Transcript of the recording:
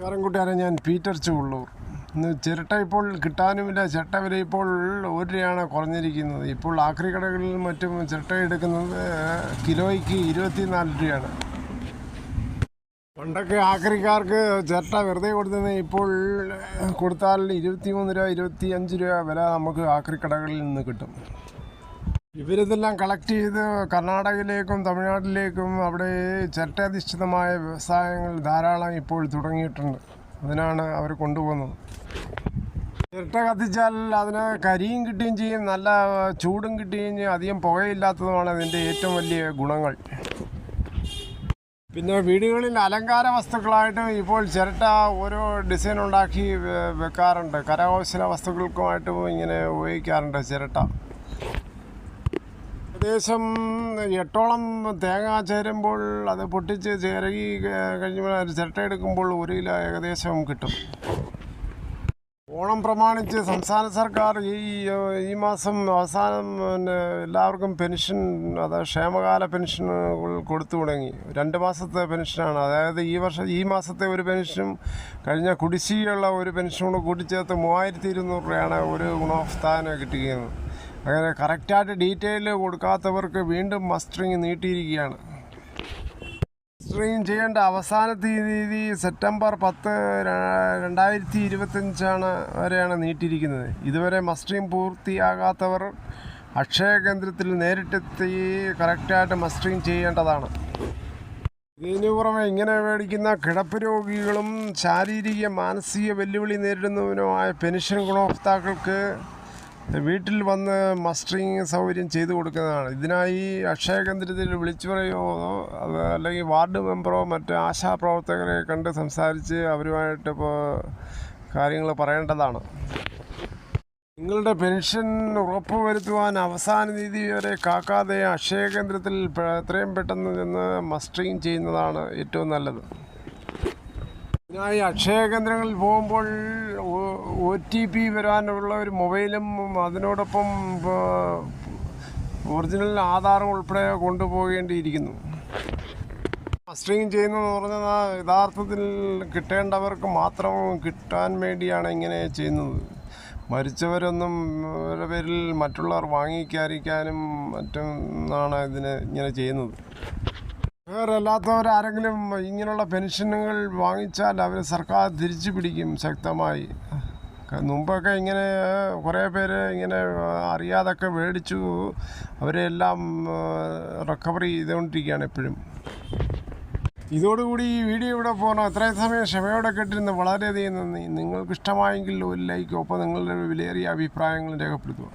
കാരൻകുട്ടിയാരെ ഞാൻ പീറ്റർ ചുള്ളൂർ ചിരട്ട ഇപ്പോൾ കിട്ടാനുമില്ല. ചിരട്ട വില ഇപ്പോൾ ഒരു രൂപയാണ് കുറഞ്ഞിരിക്കുന്നത്. ഇപ്പോൾ ആക്രി കടകളിൽ മറ്റും ചിരട്ട എടുക്കുന്നത് കിലോയ്ക്ക് ഇരുപത്തിനാല് രൂപയാണ്. പണ്ടൊക്കെ ആക്രിക്കാർക്ക് ചിരട്ട വെറുതെ കൊടുത്തത് ഇപ്പോൾ കൊടുത്താൽ ഇരുപത്തിമൂന്ന് രൂപ ഇരുപത്തി അഞ്ച് രൂപ വില നമുക്ക് ആക്രി കടകളിൽ നിന്ന് കിട്ടും. ഇവരിതെല്ലാം കളക്ട് ചെയ്ത് കർണാടകയിലേക്കും തമിഴ്നാട്ടിലേക്കും അവിടെ ചിരട്ടയധിഷ്ഠിതമായ വ്യവസായങ്ങൾ ധാരാളം ഇപ്പോൾ തുടങ്ങിയിട്ടുണ്ട്. അതിനാണ് അവർ കൊണ്ടുപോകുന്നത്. ചിരട്ട കത്തിച്ചാൽ അതിന് കരിയും കിട്ടുകയും ചെയ്യും. നല്ല ചൂടും കിട്ടുകയും ചെയ്യും. അധികം പുകയില്ലാത്തതുമാണ് അതിന്റെ ഏറ്റവും വലിയ ഗുണങ്ങൾ. പിന്നെ വീടുകളിൽ അലങ്കാര വസ്തുക്കളായിട്ട് ഇപ്പോൾ ചിരട്ട ഓരോ ഡിസൈൻ ഉണ്ടാക്കി വെക്കാറുണ്ട്. കരകൗശല വസ്തുക്കൾക്കുമായിട്ടും ഇങ്ങനെ ഉപയോഗിക്കാറുണ്ട് ചിരട്ട. ഏകദേശം എട്ടോളം തേങ്ങ ചേരുമ്പോൾ അത് പൊട്ടിച്ച് ചിരകി കഴിഞ്ഞപ്പോൾ ചിരട്ട എടുക്കുമ്പോൾ ഒരു കിലോ ഏകദേശം കിട്ടും. ഓണം പ്രമാണിച്ച് സംസ്ഥാന സർക്കാർ ഈ ഈ മാസം അവസാനം പിന്നെ എല്ലാവർക്കും പെൻഷൻ അത് ക്ഷേമകാല പെൻഷൻ കൊടുത്തു തുടങ്ങി. രണ്ട് മാസത്തെ പെൻഷനാണ്. അതായത് ഈ വർഷം ഈ മാസത്തെ ഒരു പെൻഷനും കഴിഞ്ഞ കുടിശ്ശികയുള്ള ഒരു പെൻഷനും കൂടി കൂട്ടിച്ചേർത്ത് മൂവായിരത്തി ഇരുന്നൂറ് രൂപയാണ് ഒരു ഗുണഭോക്താവിന് കിട്ടുകയെന്ന് അങ്ങനെ കറക്റ്റായിട്ട് ഡീറ്റെയിൽ കൊടുക്കാത്തവർക്ക് വീണ്ടും മസ്റ്ററിങ് നീട്ടിയിരിക്കുകയാണ്. മസ്റ്ററിങ് ചെയ്യേണ്ട അവസാന തീയതി സെപ്റ്റംബർ പത്ത് രണ്ടായിരത്തി ഇരുപത്തഞ്ചാണ് വരെയാണ് നീട്ടിയിരിക്കുന്നത്. ഇതുവരെ മസ്റ്ററിങ് പൂർത്തിയാകാത്തവർ അക്ഷയ കേന്ദ്രത്തിൽ നേരിട്ടെത്തി കറക്റ്റായിട്ട് മസ്റ്ററിങ് ചെയ്യേണ്ടതാണ്. ഇതിനു പുറമെ ഇങ്ങനെ മേടിക്കുന്ന കിടപ്പ് രോഗികളും ശാരീരിക മാനസിക വെല്ലുവിളി നേരിടുന്നതിനുമായ പെൻഷൻ ഗുണഭോക്താക്കൾക്ക് വീട്ടിൽ വന്ന് മസ്റ്ററിങ് സൗകര്യം ചെയ്തു കൊടുക്കുന്നതാണ്. ഇതിനായി അക്ഷയ കേന്ദ്രത്തിൽ വിളിച്ചു പറയുമോ? അത് അല്ലെങ്കിൽ വാർഡ് മെമ്പറോ മറ്റ് ആശാപ്രവർത്തകരെ കണ്ട് സംസാരിച്ച് അവരുമായിട്ട് ഇപ്പോൾ കാര്യങ്ങൾ പറയേണ്ടതാണ്. നിങ്ങളുടെ പെൻഷൻ ഉറപ്പുവരുത്തുവാൻ അവസാന നീതി വരെ കാക്കാതെ അക്ഷയ കേന്ദ്രത്തിൽ എത്രയും പെട്ടെന്ന് ചെന്ന് മസ്റ്ററിങ് ചെയ്യുന്നതാണ് ഏറ്റവും നല്ലത്. ഇതിനായി അക്ഷയ കേന്ദ്രങ്ങളിൽ പോകുമ്പോൾ ഒ ടി പി വരാനുള്ള ഒരു മൊബൈലും അതിനോടൊപ്പം ഒറിജിനൽ ആധാറും ഉൾപ്പെടെ കൊണ്ടുപോകേണ്ടിയിരിക്കുന്നു. മസ്റ്ററിങ് ചെയ്യുന്നതെന്ന് പറഞ്ഞാൽ യഥാർത്ഥത്തിൽ കിട്ടേണ്ടവർക്ക് മാത്രം കിട്ടാൻ വേണ്ടിയാണ് ഇങ്ങനെ ചെയ്യുന്നത്. മരിച്ചവരൊന്നും അവരുടെ പേരിൽ മറ്റുള്ളവർ വാങ്ങിക്കാതിരിക്കാനും മറ്റും ഇതിന് ഇങ്ങനെ ചെയ്യുന്നത്. വേറെ ആരെങ്കിലും ഇങ്ങനെയുള്ള പെൻഷനുകൾ വാങ്ങിച്ചാൽ അവർ സർക്കാർ തിരിച്ചു പിടിക്കും ശക്തമായി. മുമ്പൊക്കെ ഇങ്ങനെ കുറേ പേര് ഇങ്ങനെ അറിയാതൊക്കെ മേടിച്ചു അവരെല്ലാം റിക്കവറി ചെയ്തുകൊണ്ടിരിക്കുകയാണ് എപ്പോഴും. ഇതോടുകൂടി ഈ വീഡിയോ ഇവിടെ പോകണം അത്രയും സമയം ക്ഷമയോടെ കേട്ടിരുന്നു വളരെയധികം നന്ദി. നിങ്ങൾക്കിഷ്ടമായെങ്കിൽ ഒരു ലൈക്ക് ഒപ്പം നിങ്ങളുടെ വിലയേറിയ അഭിപ്രായങ്ങൾ രേഖപ്പെടുത്തുക.